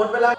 หมดเวลา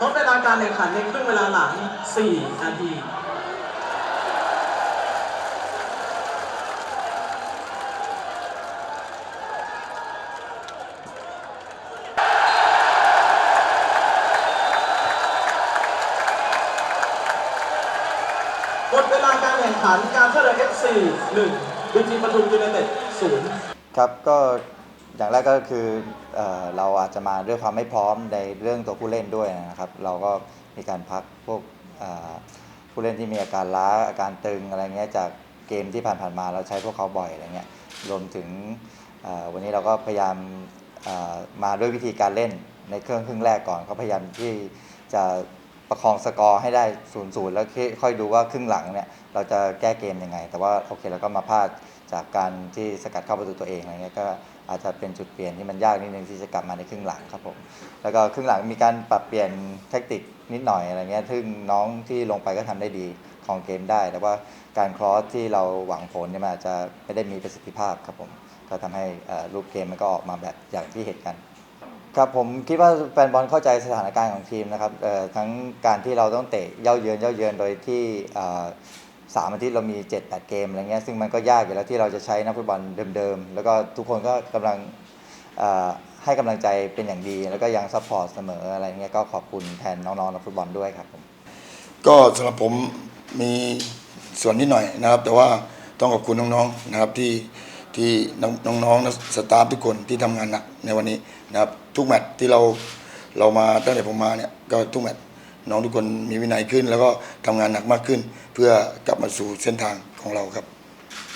ทดเวลาการแข่งขันในครึ่งเวลาหลัง 4 นาทีหมดเวลาการแข่งขันการเท่าเรือ FC 1บีจีปทุมยูไนเต็ด0ครับก็ อย่างแรกก็คือเออเราอาจจะมาด้วยความไม่พร้อมในเรื่องตัวผู้เล่นด้วยนะครับ เราก็มีการพักพวกผู้เล่นที่มีอาการล้าอาการตึงอะไรเงี้ยจากเกมที่ผ่านๆมาเราใช้พวกเขาบ่อยอะไรเงี้ยรวมถึงวันนี้เราก็พยายามมาด้วยวิธีการเล่นในเครื่องครึ่งแรกก่อนก็พยายามที่จะประคองสกอร์ให้ได้0ูนย์แล้วค่อยดูว่าครึ่งหลังเนี่ยเราจะแก้เกมยังไง แต่ว่าโอเคเราก็มาพลาดจากการที่สกัดเข้าประตูตัวเองอะไรเงี้ยก็ อาจจะเป็นจุดเปลี่ยนที่มันยากนิดนึงที่จะกลับมาในครึ่งหลังครับผมแล้วก็ครึ่งหลังมีการปรับเปลี่ยนแทคติกนิดหน่อยอะไรเงี้ยซึ่งน้องที่ลงไปก็ทำได้ดีของเกมได้ แต่ว่าการครอสที่เราหวังผลเนี่ยมันอาจจะไม่ได้มีประสิทธิภาพครับผมก็ทำให้รูปเกมมันก็ออกมาแบบอย่างที่เห็นกันครับผมคิดว่าแฟนบอลเข้าใจสถานการณ์ของทีมนะครับทั้งการที่เราต้องเตะเย่าเยือนเย่าเยือนโดยที่ สามอาทิตย์เรามี 7-8 เกมอะไรเงี้ยซึ่งมันก็ยากอยู่แล้วที่เราจะใช้นักฟุตบอลเดิมๆ แล้วก็ทุกคนก็กำลังให้กำลังใจเป็นอย่างดี แล้วก็ยังซัพพอร์ตเสมออะไรเงี้ยก็ขอบคุณแทนน้องๆนักฟุตบอลด้วยครับผมก็สำหรับผมมีส่วนนิดหน่อยนะครับ แต่ว่าต้องขอบคุณน้องๆนะครับที่ที่น้องๆนักสตาฟทุกคนที่ทำงานหนักในวันนี้นะครับทุกแมตช์ที่เราเรามาตั้งแต่ผมมาเนี่ยก็ทุกแมตช์ น้องทุกคนมีวินัยขึ้น แล้วก็ทำงานหนักมากขึ้น เพื่อกลับมาสู่เส้นทางของเราครับ